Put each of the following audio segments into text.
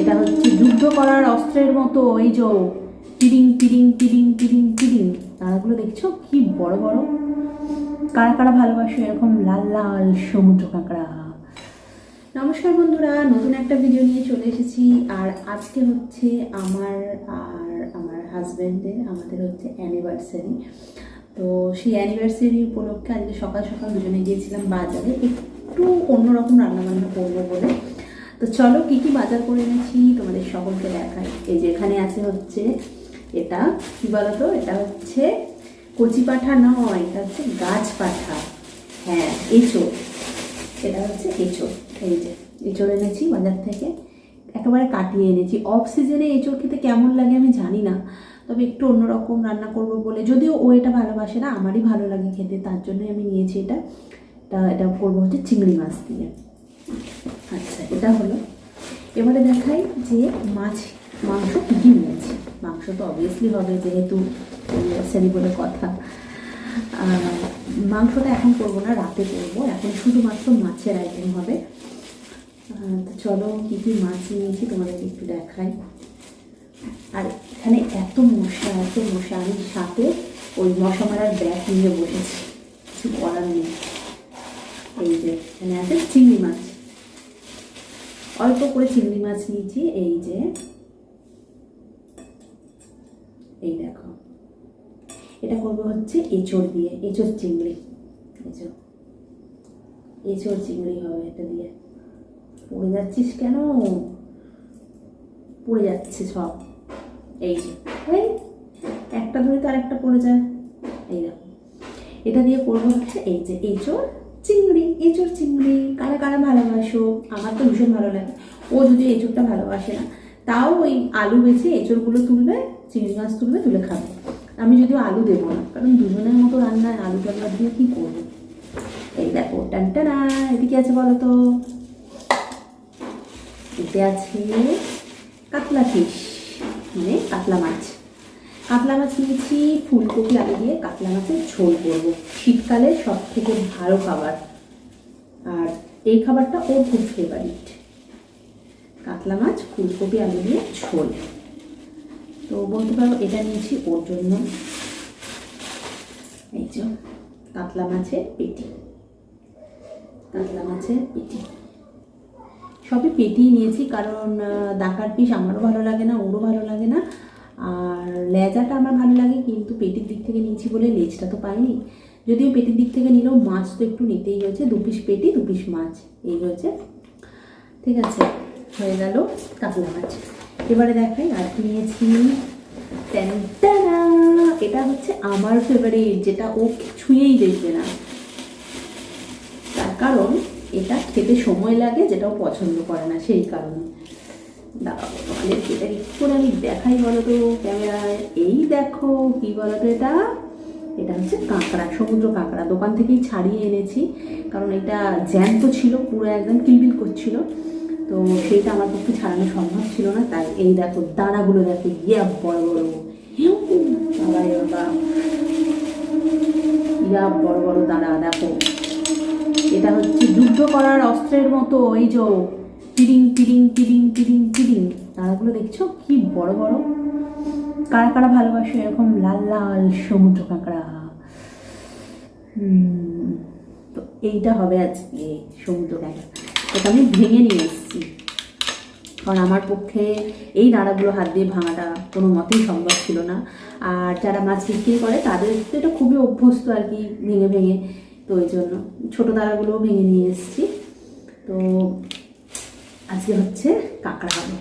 এটা হচ্ছে যুদ্ধ করার অস্ত্রের মতো, এই যে টিরিং টিরিং টিরিং টিরিং টিরিং। তারাগুলো দেখছ? কি বড় বড়। কারা কারা ভালোবাসো? এরকম লাল লাল সমুদ্র কাঁকড়া। নমস্কার বন্ধুরা, নতুন একটা ভিডিও নিয়ে চলে এসেছি। আর আজকে হচ্ছে আমার আর আমার হাজব্যান্ডের আমাদের হচ্ছে অ্যানিভার্সারি তো সেই অ্যানিভার্সারি উপলক্ষে আজকে সকাল সকাল দুজনে গিয়েছিলাম বাজারে। একটু অন্যরকম রান্নাবান্না করব বলে। তো চলো কী কী বাজার করে এনেছি তোমাদের সকলকে দেখাই। এই যে এখানে আছে হচ্ছে এটা, কি বলতো? এটা হচ্ছে কচি পাঠা নয়, এটা হচ্ছে গাছ পাঠা। হ্যাঁ এঁচো এটা হচ্ছে এঁচো এই যে এঁচড় এনেছি বাজার থেকে। একেবারে কাটিয়ে এনেছি। অফ সিজনে এঁচড় খেতে কেমন লাগে আমি জানি না। তবে একটু অন্যরকম রান্না করব বলে। যদিও ও এটা ভালোবাসে না, আমারই ভালো লাগে খেতে, তার জন্যই আমি নিয়েছি এটা। এটা এটা করব হচ্ছে চিংড়ি মাছ দিয়ে। আচ্ছা এটা হলো। এবারে দেখাই যে মাছ, মাংস কী কী নিয়েছি। মাংস তো অবভিয়াসলি হবে যেহেতু বলে কথা। মাংসটা এখন করব না, রাতে করব। এখন শুধুমাত্র মাছের আইটেম হবে। তো চলো, কী কী মাছ নিয়েছি তোমাদেরকে একটু দেখাই। আর এখানে এত মশা এত মশা। আমি সাথে ওই মশা মারার ব্যাগ নিয়ে বসেছি। কিছু করার নেই। এই যে, এখানে আছে চিংড়ি মাছ। অল্প করে চিংড়ি মাছ নিয়েছি, এই যে। এই দেখো। এটা করব হচ্ছে এঁচড় দিয়ে, এঁচড় চিংড়ি। এঁচড় এঁচড় চিংড়ি হবে এটা দিয়ে। পড়ে যাচ্ছিস কেন? পড়ে যাচ্ছে সব। এই যে। এই, একটা ধরে তো আরেকটা পড়ে যায়। এই দেখো। এটা দিয়ে করব হচ্ছে এই যে এঁচড়। চিংড়ি এঁচড় চিংড়ি, কারা কারা ভালোবাসো, আমার তো ভীষণ ভালো লাগে। ও যদি এঁচড়টা ভালোবাসে না, তাও ওই আলু বেছে এঁচড়গুলো তুলবে, চিংড়ি মাছ তুলবে, তুলে খাবে। আমি যদিও আলু দেবো না, কারণ দুজনের মতো রান্নায় আলু টালু দিয়ে কী করব? এই দেখো টানটানা এদিকে আছে বলো তো। এতে আছে কাতলা ফিশ মানে কাতলা মাছ। কাতলা মাছ নিয়েছি, ফুলকপি আলু দিয়ে কাতলা মাছের ঝোল করব। শীতকালে সব থেকে ভালো খাবার। আর এই খাবারটা ওর খুব ফেভারিট কাতলা মাছ, ফুলকপি আলু দিয়ে ঝোল। তো বলতে পারো, এটা নিয়েছি ওর জন্য। এই যে, কাতলা মাছের পেটি। কাতলা মাছের পেটি। সবই পেটিই নিয়েছি, কারণ দাকার পিস আমারও ভালো লাগে না, ওরও ভালো লাগে না। আর লেজাটা আমার ভালো লাগে, কিন্তু পেটির দিক থেকে নিয়েছি বলে লেজটা তো পাইনি। যদিও পেটির দিক থেকে নিলেও মাছ তো একটু নিতেই হয়েছে, দু পিস পেটি, দু পিস মাছ, এই হয়েছে। ঠিক আছে, হয়ে গেল কাতলা মাছ। এবারে দেখাই আর কি নিয়েছি। এটা হচ্ছে আমার ফেভারিট যেটা ও ছুঁয়েই দেখবে না। তার কারণ এটা খেতে সময় লাগে, যেটা ও পছন্দ করে না, সেই কারণে। দাঁড়াও তোমাদেরকে এটা একটু করে আমি দেখাই বলো তো ক্যামেরায়। এই দেখো কি বলো তো এটা? এটা হচ্ছে কাঁকড়া, সমুদ্র কাঁকড়া। দোকান থেকেই ছাড়িয়ে এনেছি। কারণ এটা জ্যান্ত ছিল, পুরো একদম কিলবিল করছিল। তো সেইটা আমার পক্ষে ছাড়ানো সম্ভব ছিল না। তাই এই দেখো দানাগুলো দেখো, ইয়া বড় বড়। বাবা বাবা। ইয়া বড় বড় দানা, দেখো। এটা হচ্ছে যুদ্ধ করার অস্ত্রের মতো, এই যে টিরিং টিরিং টিরিং টিরিং টিরিং তারাগুলো দেখছ? কি বড় বড়। কারা কারা ভালোবাসো? এরকম লাল লাল সমুদ্র কাঁকড়া। তো এইটা হবে আজকে সমুদ্র কাঁকড়া। এটা আমি ভেঙে নিয়ে এসেছি। কারণ আমার পক্ষে এই নাড়াগুলো হাত দিয়ে ভাঙাটা কোনো মতেই সম্ভব ছিল না। আর যারা মাছ বিক্রি করে, তাদের তো এটা খুবই অভ্যস্ত আর কি, ভেঙে ভেঙে। তো ওই জন্য ছোটো দাঁড়াগুলোও ভেঙে নিয়ে এসেছি। তো আজকে হচ্ছে কাঁকড়া হবে।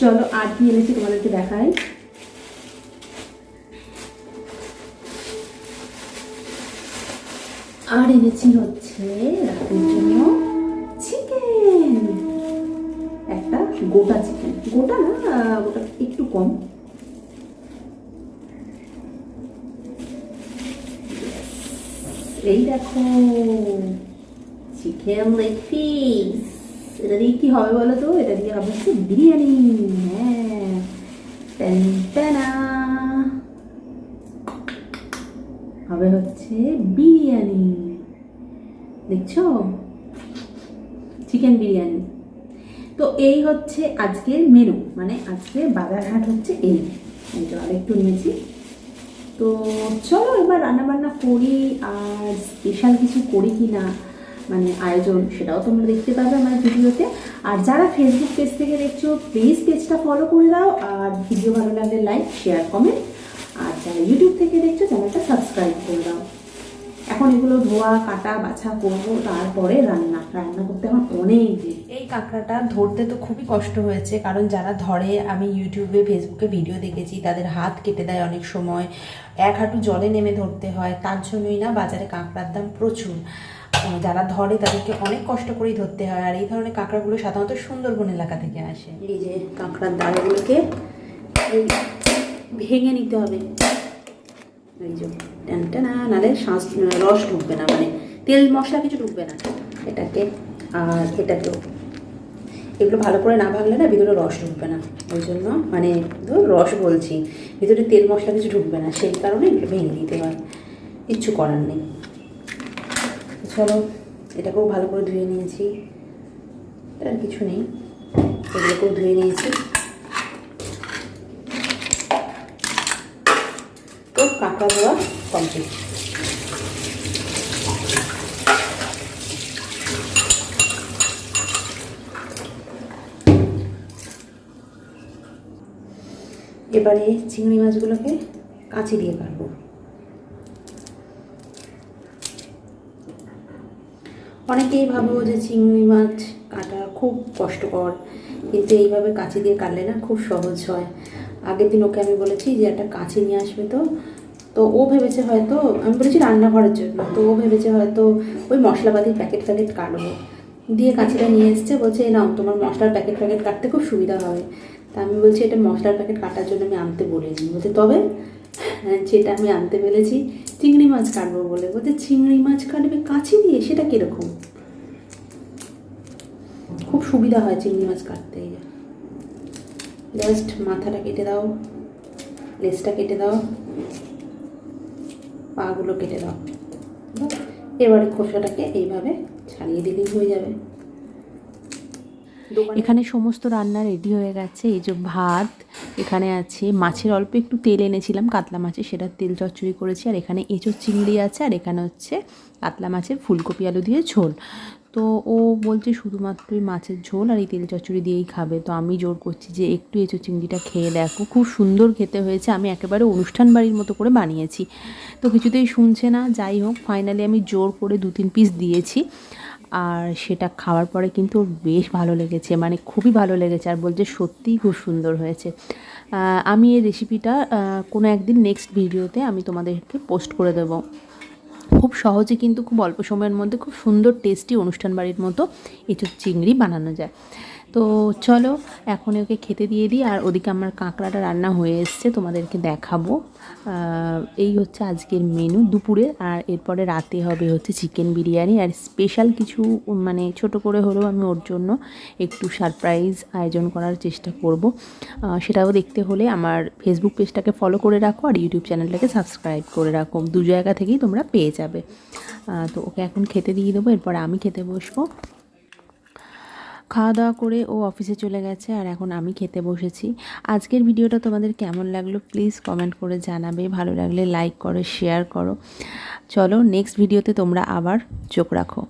চলো আর কি এনেছি তোমাদেরকে দেখাই। আর এনেছি হচ্ছে রাতের জন্য চিকেন। একটা গোটা চিকেন। গোটা না, গোটা একটু কম। এই দেখো। চিকেন লেগ পিস এটা দিয়ে কি হবে বলো তো? এটা দিয়ে হবে হচ্ছে বিরিয়ানি। হ্যাঁ। হবে হচ্ছে বিরিয়ানি। দেখছ? চিকেন বিরিয়ানি। তো এই হচ্ছে আজকের মেনু মানে আজকের বাজার হাট হচ্ছে এই। এই যে আরেকটু নিয়েছি। তো চলো এবার রান্নাবান্না করি, আর স্পেশাল কিছু করি কি না মানে আয়োজন সেটাও তোমরা দেখতে পাবে আমার ভিডিওতে। আর যারা ফেসবুক পেজ থেকে দেখছ প্লিজ পেজটা ফলো করে দাও আর ভিডিও ভালো লাগলে লাইক শেয়ার কমেন্ট আর যারা ইউটিউব থেকে দেখছ চ্যানেলটা সাবস্ক্রাইব করে দাও। এখন এগুলো ধোয়া, কাটা, বাছা করব, তারপরে রান্না। রান্না করতে আমার অনেক দেরি। এই কাঁকড়াটা ধরতে তো খুবই কষ্ট হয়েছে, কারণ যারা ধরে, আমি ইউটিউবে ফেসবুকে ভিডিও দেখেছি, তাদের হাত কেটে দেয় অনেক সময়। এক হাঁটু জলে নেমে ধরতে হয়, তার জন্যই না বাজারে কাঁকড়ার দাম প্রচুর। যারা ধরে তাদেরকে অনেক কষ্ট করেই ধরতে হয়। আর এই ধরনের কাঁকড়াগুলো সাধারণত সুন্দরবন এলাকা থেকে আসে। এই যে কাঁকড়ার দাঁড়গুলোকে ভেঙে নিতে হবে। এই যে টানটা না নাহলে শ্বাস রস ঢুকবে না মানে তেল মশলা কিছু ঢুকবে না এটাকে। আর এটাকেও এগুলো ভালো করে না ভাগলে না ভিতরে রস ঢুকবে না। ওই জন্য মানে ধর রস বলছি, ভিতরে তেল মশলা কিছু ঢুকবে না। সেই কারণে ভেঙে দিতে হয়। কিচ্ছু করার নেই। চলো, এটাকেও ভালো করে ধুয়ে নিয়েছি। আর কিছু নেই, এগুলোকেও ধুয়ে নিয়েছি। তো কাঁকড়া ধোয়া কমপ্লিট এবারে চিংড়ি মাছগুলোকে কাঁচি দিয়ে কাটবো। অনেকেই ভাবো যে চিংড়ি মাছ কাটা খুব কষ্টকর, কিন্তু এইভাবে কাঁচি দিয়ে কাটলে না খুব সহজ হয়। আগের দিন ওকে আমি বলেছি যে, একটা কাঁচি নিয়ে আসবে তো। তো ও ভেবেছে হয়তো, আমি বলেছি রান্নাঘরের জন্য, তো ও ভেবেছে হয়তো ওই মশলাপাতির প্যাকেট ফ্যাকেট কাটবো। দিয়ে কাঁচিটা নিয়ে এসছে, বলছে "এই নাও, তোমার মশলার প্যাকেট ফ্যাকেট কাটতে খুব সুবিধা হবে তা আমি বলছি, এটা মশলার প্যাকেট কাটার জন্য আমি আনতে বলিনি। বলছে, তবে যেটা আমি আনতে পেরেছি। চিংড়ি মাছ কাটবো বলে। বলতে চিংড়ি মাছ কাটবে কাঁচি দিয়ে? সেটা কীরকম? খুব সুবিধা হয় চিংড়ি মাছ কাটতে। জাস্ট মাথাটা কেটে দাও, লেজটা কেটে দাও, পাগুলো কেটে দাও। এবারে খোসাটাকে এইভাবে ছাড়িয়ে দিলেই হয়ে যাবে। এখানে সমস্ত রান্না রেডি হয়ে গেছে। এই যে ভাত, এখানে আছে মাছের অল্প একটু তেল এনেছিলাম, কাতলা মাছের, সেটা তেল চচ্চড়ি করেছি। আর এখানে এঁচোর চিংড়ি আছে, আর এখানে হচ্ছে কাতলা মাছের ফুলকপি, আলু দিয়ে ঝোল। তো ও বলছে শুধুমাত্রই মাছের ঝোল আর এই তেল চচ্চড়ি দিয়েই খাবে। তো আমি জোর করছি যে একটু এঁচোর চিংড়িটা খেয়ে দেখো। খুব সুন্দর খেতে হয়েছে। আমি একেবারে অনুষ্ঠান বাড়ির মতো করে বানিয়েছি। তো কিছুতেই শুনছে না। যাই হোক ফাইনালি আমি জোর করে দু তিন পিস দিয়েছি। আর সেটা খাওয়ার পরে কিন্তু বেশ ভালো লেগেছে মানে খুবই ভালো লেগেছে আর বলছে সত্যিই খুব সুন্দর হয়েছে। আমি এই রেসিপিটা কোনো একদিন নেক্সট ভিডিওতে আমি তোমাদেরকে পোস্ট করে দেবো। খুব সহজে কিন্তু খুব অল্প সময়ের মধ্যে খুব সুন্দর টেস্টি অনুষ্ঠান বাড়ির মতো এঁচুর চিংড়ি বানানো যায়। তো চলো, এখন ওকে খেতে দিয়ে দিই, আর ওদিকে আমার কাঁকড়াটা রান্না হয়ে এসছে, তোমাদেরকে দেখাবো। এই হচ্ছে আজকের মেনু দুপুরে, আর এরপরে রাতে হবে হচ্ছে চিকেন বিরিয়ানি, আর স্পেশাল কিছু মানে ছোট করে হলেও আমি ওর জন্য একটু সারপ্রাইজ আয়োজন করার চেষ্টা করব। সেটাও দেখতে হলে আমার ফেসবুক পেজটাকে ফলো করে রাখো, আর ইউটিউব চ্যানেলটাকে সাবস্ক্রাইব করে রাখো। দু জায়গা থেকেই তোমরা পেয়ে যাবে। তো ওকে এখন খেতে দিয়ে দেবো, এরপর আমি খেতে বসবো। খাওয়া দাওয়া করে ও অফিসে চলে গেছে আর এখন আমি খেতে বসেছি। আজকের ভিডিওটা তোমাদের কেমন লাগল প্লিজ কমেন্ট করে জানাবে। ভালো লাগলে লাইক করো শেয়ার করো। চলো নেক্সট ভিডিওতে তোমরা আবার চোখ রাখো।